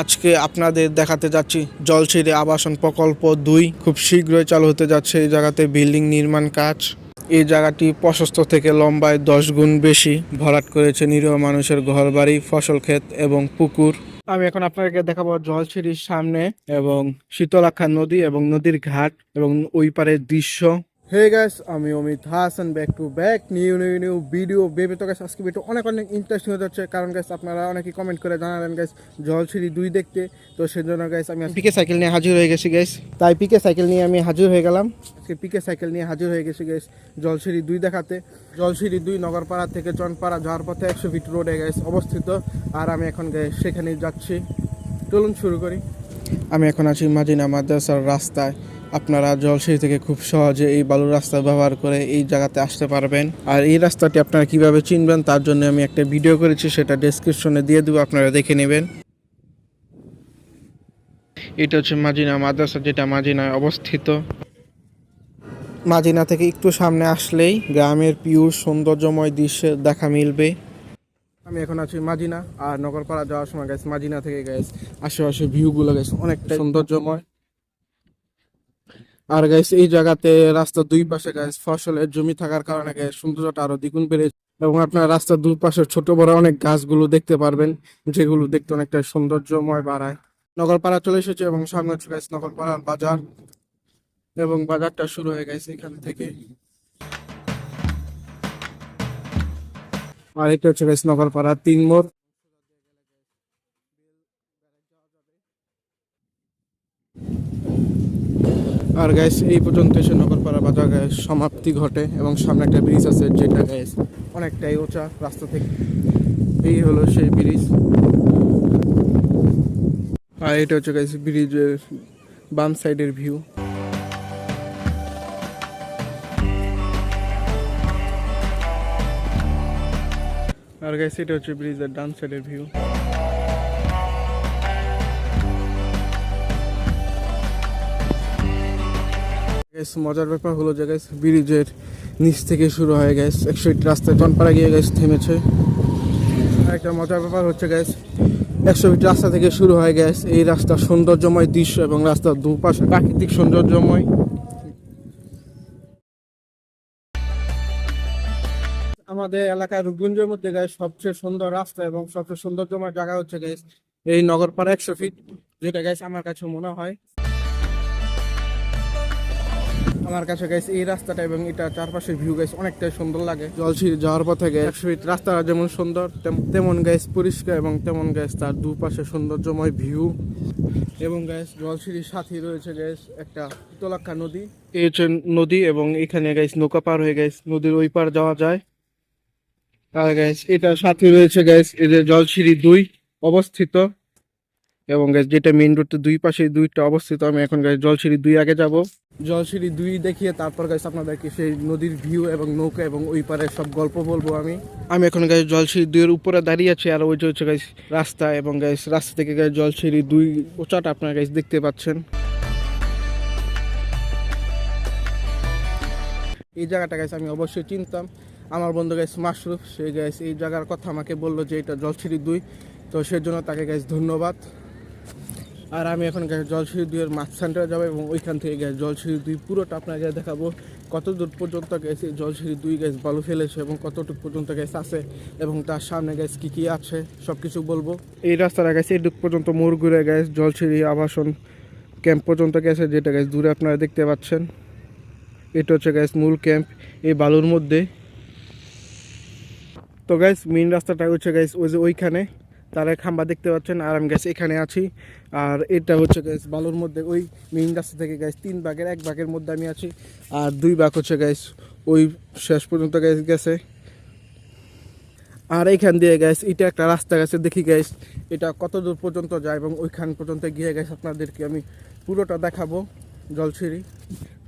আজকে আপনাদের দেখাতে যাচ্ছি জলছিরি আবাসন প্রকল্প দুই। খুব শীঘ্রই চালু হতে যাচ্ছে এই জায়গাতে বিল্ডিং নির্মাণ কাজ। এই জায়গাটি প্রশস্ত থেকে লম্বায় দশ গুণ বেশি। ভরাট করেছে নিরীহ মানুষের ঘরবাড়ি, ফসল ক্ষেত এবং পুকুর। আমি এখন আপনাদেরকে দেখাবো জলছিরির সামনে এবং শীতলাক্ষা নদী এবং নদীর ঘাট এবং ওই পারের দৃশ্য। হে গাইস আমি Amit Hasan back to back new new new video baby তো গাইস আজকে ভিডিও অনেক অনেক ইন্টারেস্টিং হতে যাচ্ছে। কারণ গাইস আপনারা অনেকেই কমেন্ট করে জানালেন গাইস জলছিরি দুই দেখতে। তো সেজন্য গাইস আমি পিকে সাইকেল নিয়ে হাজির হয়ে গেছি গাইস তাই পিকে সাইকেল নিয়ে আমি হাজির হয়ে গেলাম। আজকে পিকে সাইকেল নিয়ে হাজির হয়ে গেছি গাইস জলছিরি দুই দেখাতে। জলছিরি দুই নগরপাড়া থেকে চনপাড়া যাওয়ার পথে একশো ফিট রোডে গাইস অবস্থিত। আর আমি এখন সেখানেই যাচ্ছি। চলুন শুরু করি। আমি এখন আছি মাজিনা মাদ্রাসার রাস্তায়। আপনারা জলসিঁড়ি থেকে খুব সহজে এই বালুর রাস্তা ব্যবহার করে এই জায়গাতে আসতে পারবেন। আর এই রাস্তাটি আপনারা কীভাবে চিনবেন তার জন্য আমি একটা ভিডিও করেছি, সেটা ডেসক্রিপশনে দিয়ে দেবো, আপনারা দেখে নেবেন। এটা হচ্ছে মাজিনা মাদ্রাসা, যেটা মাজিনায় অবস্থিত। মাজিনা থেকে একটু সামনে আসলেই গ্রামের পিওর সৌন্দর্যময় দৃশ্য দেখা মিলবে। আমি এখন আছি মাজিনা, আর নগরপাড়া যাওয়ার সময় গেছে মাজিনা থেকে গেছে আশেপাশে ভিউগুলো গেছে অনেকটা সৌন্দর্যময়। আর গাইস এই জায়গাতে রাস্তার দুই পাশে গাইস ফসলের জমি থাকার কারণে গাইস সৌন্দর্যটা আরও দ্বিগুণ বেড়ে এবং আপনার রাস্তার দুই পাশে ছোট বড় অনেক গাছগুলো দেখতে পারবেন, যেগুলো দেখতে অনেকটা সৌন্দর্যময় বাড়ায়। নগরপাড়া চলে এসেছে এবং সামনে হচ্ছে গাইস নগরপাড়ার বাজার। এবং বাজারটা শুরু হয়ে গেছে এখান থেকে। আর এটা হচ্ছে গাইস নগরপাড়া তিন মোড়। আর গ্যাস এই পর্যন্ত এসে নগরপাড়া বাজার গ্যাস সমাপ্তি ঘটে এবং সামনে একটা ব্রিজ আছে, যেটা গ্যাস অনেকটাই ওচা রাস্তা থেকে। এই হলো সেই ব্রিজ আর এটা হচ্ছে গ্যাস ব্রিজের বাম সাইডের ভিউ আর গ্যাস এটা হচ্ছে ব্রিজের ডান সাইডের ভিউ গ্যাস মজার ব্যাপার হলো যে গ্যাস ব্রিজের নিচ থেকে শুরু হয়ে গেছে একশো রাস্তায় টনপাড়া গিয়ে গ্যাস থেমেছে। একটা মজার ব্যাপার হচ্ছে গ্যাস একশো ফিট রাস্তা থেকে শুরু হয়ে গেছে এই রাস্তার সৌন্দর্যময় দৃশ্য এবং রাস্তার দুপাশে প্রাকৃতিক সৌন্দর্যময়। আমাদের এলাকার রূপগঞ্জের মধ্যে গায়ে সবচেয়ে সুন্দর রাস্তা এবং সবচেয়ে সৌন্দর্যময় জায়গা হচ্ছে গ্যাস এই নগরপাড়া একশো ফিট যেটা গ্যাস আমার কাছে মনে হয়। আমার কাছে গেছে এই রাস্তাটা এবং এটা চারপাশের ভিউ গেছে অনেকটাই সুন্দর লাগে। জলছিরি যাওয়ার পথে গেছে রাস্তাটা যেমন সুন্দর, তেম- তেমন গ্যাস পরিষ্কার এবং তেমন গ্যাস তার দুপাশে সৌন্দর্যময় ভিউ এবং গ্যাস জলছিরির সাথে রয়েছে গ্যাস একটা তোলাক্কা নদী। এই হচ্ছে নদী এবং এখানে গ্যাস নৌকা পার হয়ে গেছে নদীর ওই পার যাওয়া যায়। আর গ্যাস এটা সাথে রয়েছে গ্যাস এদের জলছিরি দুই অবস্থিত। এবং গ্যাস যেটা মেইন রোডের দুই পাশে দুইটা অবস্থিত আমি এখন গ্যাস জলছিরি দুই আগে যাব। জলছিরি দুই দেখিয়ে তারপর গাইস আপনাদেরকে সেই নদীর ভিউ এবং নৌকা এবং ওই পারের সব গল্প বলব আমি। আমি এখন গাইস জলছিরি দুইয়ের উপরে দাঁড়িয়ে আছি আর ওই যে হচ্ছে গাইস রাস্তা এবং গাইস রাস্তা থেকে গাইস জলছিরি দুই ওচাটা আপনারা গাইস দেখতে পাচ্ছেন। এই জায়গাটা গাইস আমি অবশ্যই চিনতাম। আমার বন্ধু গাইস মাশরুফ সে গাইস এই জায়গার কথা আমাকে বলল যে এটা জলছিরি দুই। তো সেজন্য তাকে গাইস ধন্যবাদ। আর আমি এখন গ্যাস জলসিঁড়ি দুইয়ের মাছ সেন্টারে যাব এবং ওইখান থেকে গ্যাস জলসিঁড়ি দুই পুরোটা আপনাকে দেখাবো কত দূর পর্যন্ত গেছে জলসিঁড়ি দুই গ্যাস বালু ফেলেছে এবং কতটুকু পর্যন্ত গ্যাস আছে এবং তার সামনে গ্যাস কী কী আছে সব কিছু বলব। এই রাস্তাটা গেছে এটুক পর্যন্ত মোড় ঘুরে গ্যাস, জলসিঁড়ি, আবাসন, ক্যাম্প পর্যন্ত গেছে যেটা গ্যাস দূরে আপনারা দেখতে পাচ্ছেন। এটা হচ্ছে গ্যাস মূল ক্যাম্প এই বালুর মধ্যে। তো গ্যাস মেন রাস্তাটা হচ্ছে গ্যাস ওই যে ওইখানে। তারা খাম্বা দেখতে পাচ্ছেন, আর আমি গ্যাস এখানে আছি। আর এটা হচ্ছে গ্যাস বালুর মধ্যে, ওই মেইন রাস্তা থেকে গ্যাস তিন ভাগের এক ভাগের মধ্যে আমি আছি। আর দুই ভাগ হচ্ছে গ্যাস ওই শেষ পর্যন্ত গ্যাস গেছে। আর এইখান দিয়ে গ্যাস এটা একটা রাস্তা গেছে, দেখি গ্যাস এটা কত দূর পর্যন্ত যায় এবং ওইখান পর্যন্ত গিয়ে গ্যাস আপনাদেরকে আমি পুরোটা দেখাবো। জলছিরি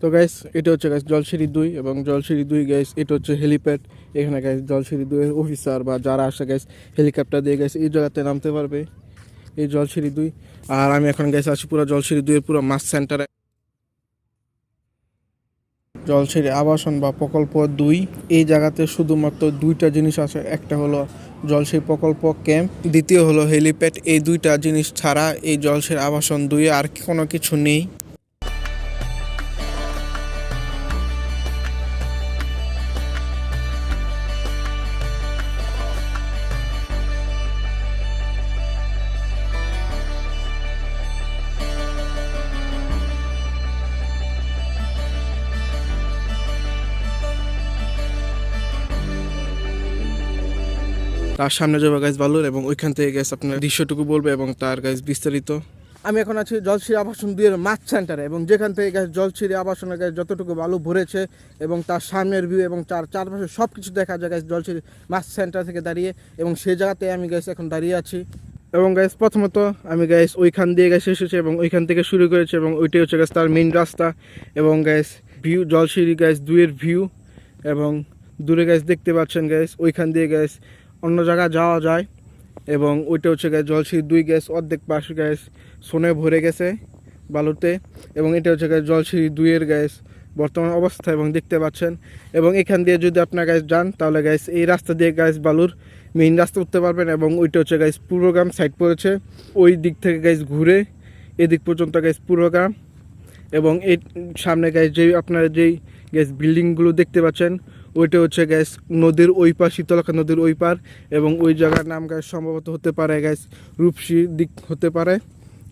তো গ্যাস এটা হচ্ছে গ্যাস জলসিঁড়ি দুই এবং জলসিঁড়ি দুই গ্যাস এটা হচ্ছে হেলিপ্যাড এখানে গ্যাস জলসিঁড়ি দুই অফিসার বা যারা আসে গ্যাস হেলিকপ্টার দিয়ে গ্যাস এই জায়গাতে নামতে পারবে, এই জলসিঁড়ি দুই। আর আমি এখন গ্যাস আছি পুরো জলসিঁড়ি দুইয়ের পুরো মাছ সেন্টারে জলছিরি আবাসন বা প্রকল্প দুই, এই জায়গাতে শুধুমাত্র দুইটা জিনিস আছে, একটা হলো জলসির প্রকল্প ক্যাম্প দ্বিতীয় হলো হেলিপ্যাড এই দুইটা জিনিস ছাড়া এই জলসির আবাসন দুই আর কোনো কিছু নেই। সামনে যাবে গাইজ বালুর এবং ওইখান থেকে গ্যাস আপনার দৃশ্যটুকু বলবে এবং তার গাইজ বিস্তারিত। আমি এখন আছি জলছিরি আবাসন দুইয়ের মাছ সেন্টারে এবং যেখান থেকে গ্যাস জলছিরি আবাসনের গ্যাস যতটুকু বালু ভরেছে এবং তার সামনের ভিউ এবং তার চারপাশে সব কিছু দেখা যায় গ্যাস জলছিরি মাছ সেন্টার থেকে দাঁড়িয়ে এবং সেই জায়গাতে আমি গ্যাস এখন দাঁড়িয়ে আছি। এবং গ্যাস প্রথমত আমি গ্যাস ওইখান দিয়ে গ্যাস এসেছি এবং ওইখান থেকে শুরু করেছি এবং ওইটাই হচ্ছে গ্যাস তার মেন রাস্তা এবং গ্যাস ভিউ জলছিরি গ্যাস দুইয়ের ভিউ এবং দূরে গ্যাস দেখতে পাচ্ছেন গ্যাস ওইখান দিয়ে গ্যাস অন্য জায়গায় যাওয়া যায় এবং ওইটা হচ্ছে গ্যাস জলসির দুই গ্যাস, অর্ধেক পাশ গ্যাস সোনে ভরে গেছে বালুতে এবং এটা হচ্ছে গ্যাস জলসির দুইয়ের গ্যাস বর্তমান অবস্থা এবং দেখতে পাচ্ছেন। এবং এখান দিয়ে যদি আপনার গ্যাস যান, তাহলে গ্যাস এই রাস্তা দিয়ে গ্যাস বালুর মেইন রাস্তা উঠতে পারবেন এবং ওইটা হচ্ছে গ্যাস পূর্বগ্রাম সাইড পড়েছে। ওই দিক থেকে গ্যাস ঘুরে এদিক পর্যন্ত গ্যাস পূর্বগ্রাম এবং এই সামনে গ্যাস যেই আপনারা যেই গ্যাস বিল্ডিংগুলো দেখতে পাচ্ছেন ওইটা হচ্ছে গ্যাস নদীর ওই পার শীতলক্ষা নদীর ওই পার এবং ওই জায়গার নাম গ্যাস সম্ভবত হতে পারে গ্যাস রূপসী দিক হতে পারে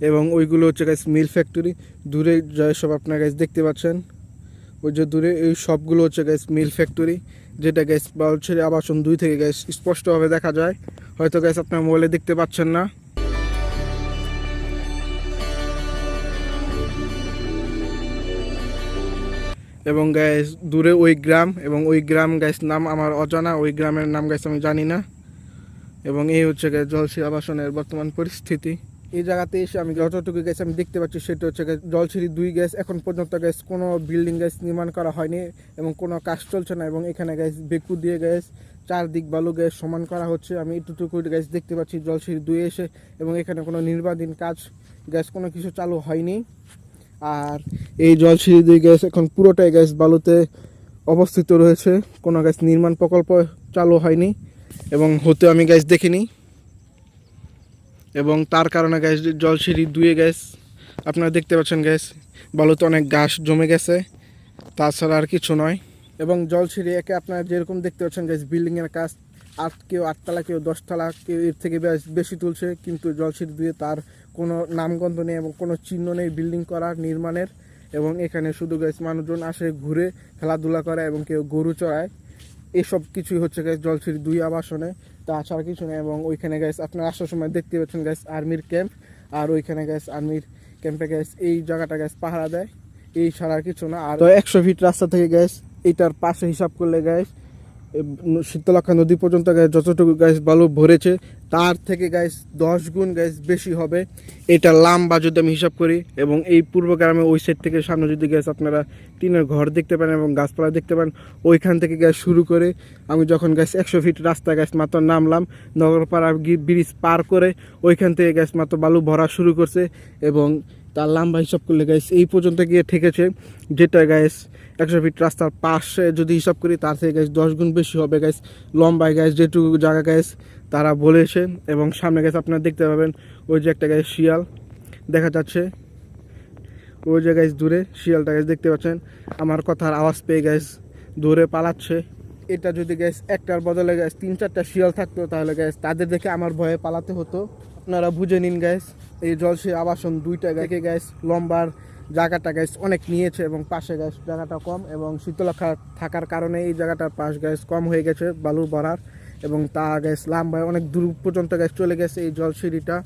এবং ওইগুলো হচ্ছে গ্যাস মিল ফ্যাক্টরি দূরে সব আপনার গ্যাস দেখতে পাচ্ছেন। ওই যে দূরে এই সবগুলো হচ্ছে গ্যাস মিল ফ্যাক্টরি যেটা গ্যাস বাউলছেড়ে আবাসন দুই থেকে গ্যাস স্পষ্টভাবে দেখা যায়। হয়তো গ্যাস আপনার মোবাইলে দেখতে পাচ্ছেন না। এবং গ্যাস দূরে ওই গ্রাম এবং ওই গ্রাম গ্যাস নাম আমার অজানা, ওই গ্রামের নাম গ্যাস আমি জানি না। এবং এই হচ্ছে গ্যাস জলসি আবাসনের বর্তমান পরিস্থিতি। এই জায়গাতে এসে আমি যতটুকু গ্যাস আমি দেখতে পাচ্ছি, সেটা হচ্ছে গ্যাস জলসিরি দুই গ্যাস এখন পর্যন্ত গ্যাস কোনো বিল্ডিং গ্যাস নির্মাণ করা হয়নি এবং কোনো কাজ চলছে না। এবং এখানে গ্যাস বেকু দিয়ে গ্যাস চারদিক বালু গ্যাস সমান করা হচ্ছে। আমি এটুকু গ্যাস দেখতে পাচ্ছি জলসিরি দুই এসে এবং এখানে কোনো নির্বাধীন কাজ গ্যাস কোনো কিছু চালু হয়নি। আর এই জলসিঁড়ি গ্যাস এখন পুরোটাই গ্যাস বালুতে অবস্থিত রয়েছে। কোনো গ্যাস নির্মাণ প্রকল্প চালু হয়নি এবং হতে আমি গ্যাস দেখিনি। এবং তার কারণে গ্যাস জলসিঁড়ি দুয়ে গ্যাস আপনারা দেখতে পাচ্ছেন গ্যাস বালুতে অনেক ঘাস জমে গেছে। তাছাড়া আর কিছু নয়। এবং জলসিঁড়ি একে আপনারা যেরকম দেখতে পাচ্ছেন গ্যাস বিল্ডিংয়ের কাজ, আট কেউ আটতলা, কেউ দশতলা, কেউ এর থেকে বেশি তুলছে, কিন্তু জলসিঁড়ি দুয়ে তার কোনো নামগন্ধ নেই এবং কোনো চিহ্ন নেই বিল্ডিং করার, নির্মাণের এবং এখানে শুধু গ্যাস মানুষজন আসে, ঘুরে খেলাধুলা করে এবং কেউ গরু চড়ায়। এসব কিছুই হচ্ছে গ্যাস জলসিঁড়ি দুই আবাসনে, তাছাড়া কিছু নেই এবং ওইখানে গ্যাস আপনার আসার সময় দেখতে পাচ্ছেন গ্যাস আর্মির ক্যাম্প আর ওইখানে গ্যাস আর্মির ক্যাম্পে গ্যাস এই জায়গাটা গ্যাস পাহারা দেয়, এই ছাড়া কিছু না। আর একশো ফিট রাস্তা থেকে গ্যাস এইটার পাশে হিসাব করলে গ্যাস শীতলক্ষা নদী পর্যন্ত যতটুকু গ্যাস বালু ভরেছে তার থেকে গ্যাস দশ গুণ গ্যাস বেশি হবে। এটা লাম্বা যদি আমি হিসাব করি এবং এই পূর্ব গ্রামে ওই সাইড থেকে সামনে যদি গ্যাস আপনারা টিনের ঘর দেখতে পান এবং গাছপালা দেখতে পান ওইখান থেকে গ্যাস শুরু করে আমি যখন গ্যাস একশো ফিট রাস্তা গ্যাস মাত্র নামলাম, নগরপাড়া ব্রিজ পার করে ওইখান থেকে গ্যাস মাত্র বালু ভরা শুরু করছে এবং তার লম্বা হিসাব করলে গ্যাস এই পর্যন্ত গিয়ে ঠেকেছে, যেটা গ্যাস একশো ফিট রাস্তার পাশে যদি হিসাব করি তার থেকে গ্যাস দশ গুণ বেশি হবে গ্যাস লম্বায় গ্যাস যেটুকু জায়গা গ্যাস তারা বলেছে এবং সামনে গেছে আপনারা দেখতে পাবেন ওই যে একটা গ্যাস শিয়াল দেখা যাচ্ছে। ওই যে গ্যাস দূরে শিয়ালটা গ্যাস দেখতে পাচ্ছেন। আমার কথার আওয়াজ পেয়ে গ্যাস দূরে পালাচ্ছে। এটা যদি গ্যাস একটার বদলে গ্যাস তিন চারটা শিয়াল থাকতো তাহলে গ্যাস তাদের দেখে আমার ভয়ে পালাতে হতো। আপনারা বুঝে নিন গ্যাস এই জলসে আবাসন দুইটা গ্যাসে গ্যাস লম্বার জায়গাটা গ্যাস অনেক নিয়েছে এবং পাশে গ্যাস জায়গাটা কম এবং শীতলক্ষা থাকার কারণে এই জায়গাটার পাশ গ্যাস কম হয়ে গেছে বালু ভরার এবং তা গ্যাস লাম্বায় অনেক দূর পর্যন্ত গ্যাস চলে গেছে এই জলসিঁড়িটা।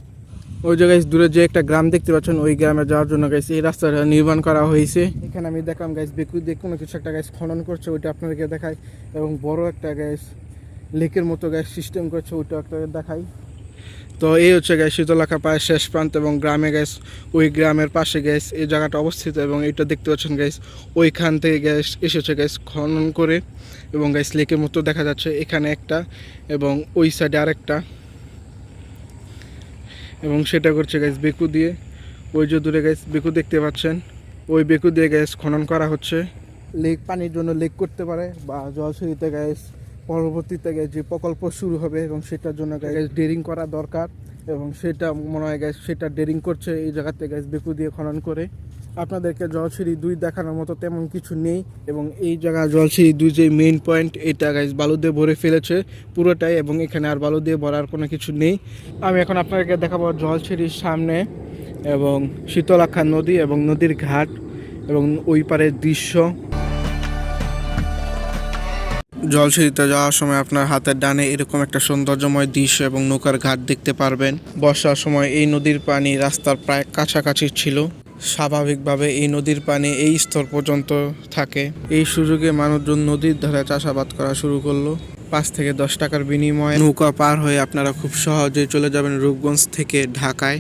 ওই জায়গায় দূরে যে একটা গ্রাম দেখতে পাচ্ছেন, ওই গ্রামে যাওয়ার জন্য গাইস এই রাস্তাটা নির্মাণ করা হয়েছে। এখানে আমি দেখলাম গাইস বেকু দিয়ে কোনো কিছু একটা গ্যাস খনন করছে, ওইটা আপনাদেরকে দেখাই। এবং বড় একটা গ্যাস লেকের মতো গ্যাস সিস্টেম করছে, ওইটা একটা দেখাই। তো এই হচ্ছে গ্যাস শীতলাখা পায়ের শেষ প্রান্ত এবং গ্রামে গ্যাস ওই গ্রামের পাশে গ্যাস এই জায়গাটা অবস্থিত এবং এটা দেখতে পাচ্ছেন গ্যাস ওইখান থেকে গ্যাস এসেছে গ্যাস খনন করে এবং গ্যাস লেকের মতো দেখা যাচ্ছে এখানে একটা এবং ওই সাইডে আরেকটা। এবং সেটা করছে গ্যাস বেকু দিয়ে। ওই যে দূরে গ্যাস বেকু দেখতে পাচ্ছেন। ওই বেকু দিয়ে গ্যাস খনন করা হচ্ছে। লেক পানির জন্য লেক করতে পারে বা জলসিঁড়িতে গ্যাস পরবর্তীতে গ্যাস যে প্রকল্প শুরু হবে এবং সেটার জন্য গ্যাস ডেরিং করা দরকার এবং সেটা মনে হয় গ্যাস সেটা ডেরিং করছে এই জায়গাতে গ্যাস বেকু দিয়ে খনন করে। আপনাদেরকে জলসিঁড়ি দুই দেখানোর মতো তেমন কিছু নেই এবং এই জায়গা জলসিঁড়ি দুই যে মেইন পয়েন্ট এটা গাইজ বালু দিয়ে ভরে ফেলেছে পুরোটাই এবং এখানে আর বালু দিয়ে ভরার কোনো কিছু নেই। আমি এখন আপনাদেরকে দেখাবো জলসিঁড়ির সামনে এবং শীতলাক্ষা নদী এবং নদীর ঘাট এবং ওই পারের দৃশ্য। জলসিঁড়িতে যাওয়ার সময় আপনার হাতের ডানে এরকম একটা সৌন্দর্যময় দৃশ্য এবং নৌকার ঘাট দেখতে পারবেন। বর্ষার সময় এই নদীর পানি রাস্তার প্রায় কাছাকাছি ছিল। স্বাভাবিকভাবে এই নদীর পানি এই স্তর পর্যন্ত থাকে। এই সুযোগে মানুষজন নদীর ধারে চাষাবাদ করা শুরু করল। পাঁচ থেকে দশ টাকার বিনিময়ে নৌকা পার হয়ে আপনারা খুব সহজে চলে যাবেন রূপগঞ্জ থেকে ঢাকায়।